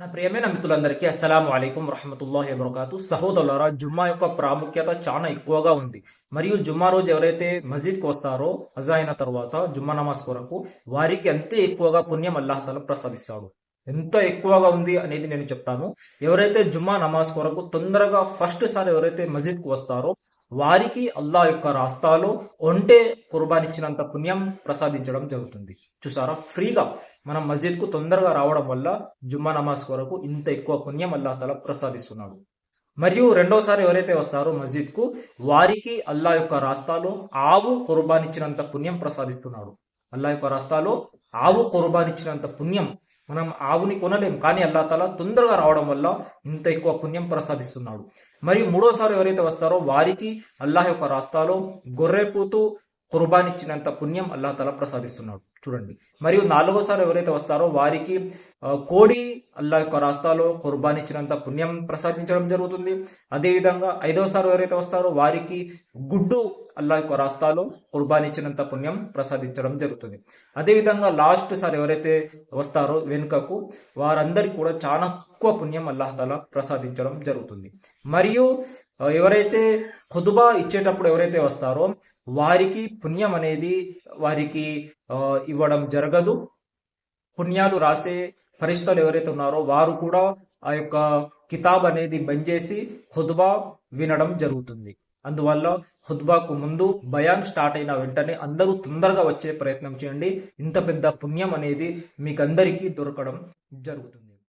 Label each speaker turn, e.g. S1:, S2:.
S1: నా ప్రియమైన మిత్రులందరికీ అస్సలం అయికం రహమతుల్లాహి వబర్కాతు. సహోదరులారా జుమ్మా యొక్క ప్రాముఖ్యత చాలా ఎక్కువగా ఉంది. మరియు జుమ్మా రోజు ఎవరైతే మస్జిద్కి వస్తారో అజా అయిన తర్వాత జుమ్మా నమాజ్ కొరకు వారికి అంతే ఎక్కువగా పుణ్యం అల్లాహతల ప్రసాదిస్తాడు. ఎంత ఎక్కువగా ఉంది అనేది నేను చెప్తాను. ఎవరైతే జుమ్మా నమాజ్ కొరకు తొందరగా ఫస్ట్ సారి ఎవరైతే మస్జిద్కి వస్తారో వారికి అల్లా యొక్క రాస్తాలో ఒంటే కుర్బానిచ్చినంత పుణ్యం ప్రసాదించడం జరుగుతుంది. చూసారా? ఫ్రీగా మనం మస్జిద్కు తొందరగా రావడం వల్ల జుమ్మా నమాజ్ కొరకు ఇంత ఎక్కువ పుణ్యం అల్లా తల ప్రసాదిస్తున్నాడు. మరియు రెండోసారి ఎవరైతే వస్తారో మస్జిద్కు వారికి అల్లా యొక్క రాస్తాలో ఆవు కుర్బానిచ్చినంత పుణ్యం ప్రసాదిస్తున్నాడు. అల్లా యొక్క రాస్తాలో ఆవు కుర్బానిచ్చినంత పుణ్యం మనం ఆవుని కొనలేం కానీ అల్లా తల తొందరగా రావడం వల్ల ఇంత ఎక్కువ పుణ్యం ప్రసాదిస్తున్నాడు. మరియు మూడోసారి ఎవరైతే వస్తారో వారికి అల్లాహ్ యొక్క రాస్తాలో గొర్రెపూతు కుర్బానిచ్చినంత పుణ్యం అల్లా తల ప్రసాదిస్తున్నాడు. చూడండి. మరియు నాలుగోసారి ఎవరైతే వస్తారో వారికి కోడి అల్లా యొక్క రాస్తాలో కుర్బానిచ్చినంత పుణ్యం ప్రసాదించడం జరుగుతుంది. అదేవిధంగా ఐదోసారి ఎవరైతే వస్తారో వారికి గుడ్డు అల్లా యొక్క రాస్తాలో కుర్బానిచ్చినంత పుణ్యం ప్రసాదించడం జరుగుతుంది. అదేవిధంగా లాస్ట్ సారి ఎవరైతే వస్తారో వెనుకకు వారందరికీ కూడా చాలా ఎక్కువ పుణ్యం అల్లాహ్తాల ప్రసాదించడం జరుగుతుంది. మరియు ఎవరైతే ఖుతుబా ఇచ్చేటప్పుడు ఎవరైతే వస్తారో వారికి పుణ్యం అనేది వారికి ఇవ్వడం జరగదు. పుణ్యాలు రాసే పరిస్థితులు ఎవరైతే ఉన్నారో వారు కూడా ఆ యొక్క కితాబ్ అనేది బంద్ చేసి ఖుద్బా వినడం జరుగుతుంది. అందువల్ల ఖుద్బాకు ముందు బయాన్ స్టార్ట్ అయిన వెంటనే అందరూ తొందరగా వచ్చే ప్రయత్నం చేయండి. ఇంత పెద్ద పుణ్యం అనేది మీకు అందరికీ దొరకడం జరుగుతుంది.